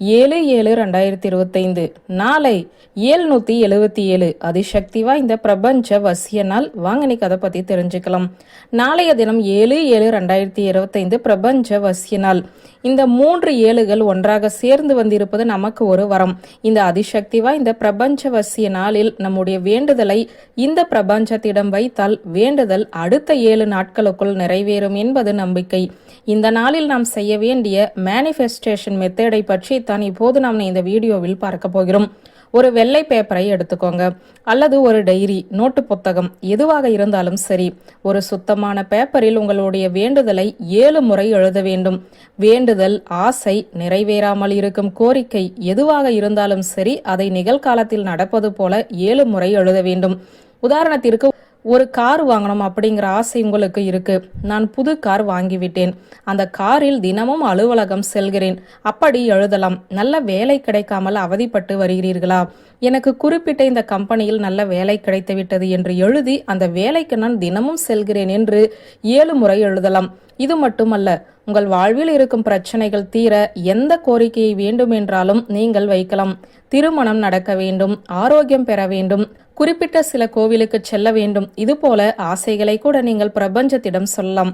ஏழு ஏழு ரெண்டாயிரத்தி இருபத்தைந்து நாளை ஏழ்நூற்றி எழுபத்தி ஏழு அதிசக்தி வாய்ந்த பிரபஞ்ச வசிய நாள் வாங்க நீ கதை பற்றி தெரிஞ்சுக்கலாம். நாளைய தினம் ஏழு ஏழு ரெண்டாயிரத்தி இருபத்தைந்து பிரபஞ்ச வசிய நாள் இந்த மூன்று ஏழுகள் ஒன்றாக சேர்ந்து வந்திருப்பது நமக்கு ஒரு வரம். இந்த அதிசக்தி வாய்ந்த பிரபஞ்ச வசிய நாளில் நம்முடைய வேண்டுதலை இந்த பிரபஞ்சத்திடம் வைத்தால் வேண்டுதல் அடுத்த ஏழு நாட்களுக்குள் நிறைவேறும் என்பது நம்பிக்கை. இந்த நாளில் நாம் செய்ய வேண்டிய மேனிஃபெஸ்டேஷன் மெத்தேடை பற்றி தான் இப்போது நாம் இந்த வீடியோவில் பார்க்க போகிறோம். ஒரு வெள்ளை பேப்பரை எடுத்துக்கோங்க. அல்லது ஒரு டைரி நோட்டு புத்தகம் எதுவாக இருந்தாலும் சரி. ஒரு சுத்தமான பேப்பரில் உங்களுடைய வேண்டுதலை ஏழு முறை எழுத வேண்டும். வேண்டுதல் ஆசை நிறைவேறாமல் இருக்கும். கோரிக்கை எதுவாக இருந்தாலும் சரி அதை நிகழ்காலத்தில் நடப்பது போல ஏழு முறை எழுத வேண்டும். உதாரணத்திற்கு ஒரு கார் வாங்கணும் அப்படிங்கிற ஆசை உங்களுக்கு இருக்கு. நான் புது கார் வாங்கிவிட்டேன். அந்த காரில் தினமும் அலுவலகம் செல்கிறேன். அப்படி எழுதலாம். நல்ல வேலை கிடைக்காமல் அவதிப்பட்டு வருகிறீர்களா? எனக்கு குறிப்பிட்ட இந்த கம்பெனியில் நல்ல வேலை கிடைத்து விட்டது என்று எழுதி அந்த வேலைக்கு நான் தினமும் செல்கிறேன் என்று ஏழு முறை எழுதலாம். இது மட்டுமல்ல உங்கள் வாழ்வில் இருக்கும் பிரச்சனைகள் தீர எந்த கோரிக்கையை வேண்டும் என்றாலும் நீங்கள் வைக்கலாம். திருமணம் நடக்க வேண்டும். ஆரோக்கியம் பெற வேண்டும். குறிப்பிட்ட சில கோவிலுக்கு செல்ல வேண்டும். இதுபோல ஆசைகளை கூட நீங்கள் பிரபஞ்சத்திடம் சொல்லலாம்.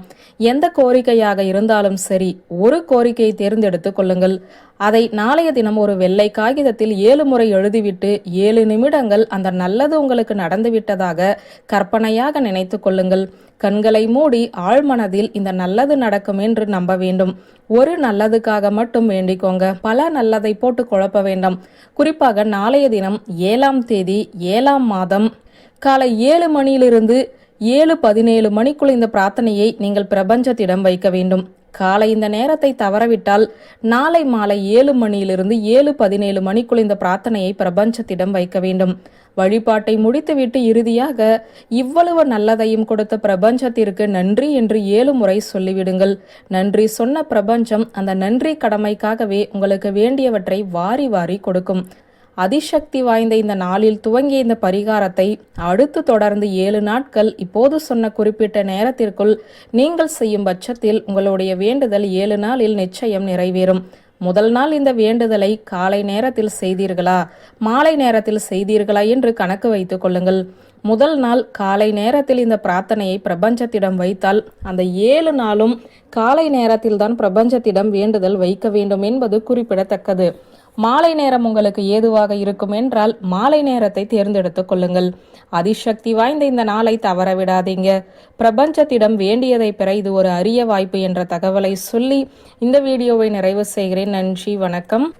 எந்த கோரிக்கையாக இருந்தாலும் சரி ஒரு கோரிக்கையை தேர்ந்தெடுத்து கொள்ளுங்கள். அதை நாளைய தினம் ஒரு வெள்ளை காகிதத்தில் ஏழு முறை எழுதிவிட்டு ஏழு நிமிடங்கள் அந்த நல்லது உங்களுக்கு நடந்துவிட்டதாக கற்பனையாக நினைத்து கொள்ளுங்கள். கண்களை மூடி ஆழ்மனதில் இந்த நல்லது நடக்கும் என்று நம்ப வேண்டும். ஒரு நல்லதுக்காக மட்டும் வேண்டிக்கோங்க. பல நல்லதை போட்டு குழப்ப வேண்டாம். குறிப்பாக நாளைய தினம் ஏழாம் தேதி ஏழாம் மாதம். காலை ஏழு மணியிலிருந்து ஏழு பதினேழு மணிக்குள் இந்த பிரார்த்தனையை நீங்கள் பிரபஞ்சத்திடம் வைக்க வேண்டும். காலை இந்த நேரத்தை தவறவிட்டால் நாளை மாலை ஏழு மணியிலிருந்து ஏழு பதினேழு மணிக்குள் இந்த பிரார்த்தனையை பிரபஞ்சத்திடம் வைக்க வேண்டும். வழிபாட்டை முடித்துவிட்டு இறுதியாக இவ்வளவு நல்லதையும் கொடுத்த பிரபஞ்சத்திற்கு நன்றி என்று ஏழு முறை சொல்லிவிடுங்கள். நன்றி சொன்ன பிரபஞ்சம் அந்த நன்றி கடமைக்காகவே உங்களுக்கு வேண்டியவற்றை வாரி வாரி கொடுக்கும். அதிசக்தி வாய்ந்த இந்த நாளில் துவங்கிய இந்த பரிகாரத்தை அடுத்து தொடர்ந்து ஏழு நாட்கள் இப்போது சொன்ன குறிப்பிட்ட நேரத்திற்குள் நீங்கள் செய்யும் பட்சத்தில் உங்களுடைய வேண்டுதல் ஏழு நாளில் நிச்சயம் நிறைவேறும். முதல் நாள் இந்த வேண்டுதலை காலை நேரத்தில் செய்தீர்களா? மாலை நேரத்தில் செய்தீர்களா என்று கணக்கு வைத்துக் கொள்ளுங்கள். முதல் நாள் காலை நேரத்தில் இந்த பிரார்த்தனையை பிரபஞ்சத்திடம் வைத்தால் அந்த ஏழு நாளும் காலை நேரத்தில் தான் பிரபஞ்சத்திடம் வேண்டுதல் வைக்க வேண்டும் என்பது குறிப்பிடத்தக்கது. மாலை நேரம் உங்களுக்கு ஏதுவாக இருக்கும் என்றால் மாலை நேரத்தை தேர்ந்தெடுத்துக் கொள்ளுங்கள். அதிசக்தி வாய்ந்த இந்த நாளை தவற விடாதீங்க. பிரபஞ்சத்திடம் வேண்டியதை பெற இது ஒரு அரிய வாய்ப்பு என்ற தகவலை சொல்லி இந்த வீடியோவை நிறைவு செய்கிறேன். நன்றி வணக்கம்.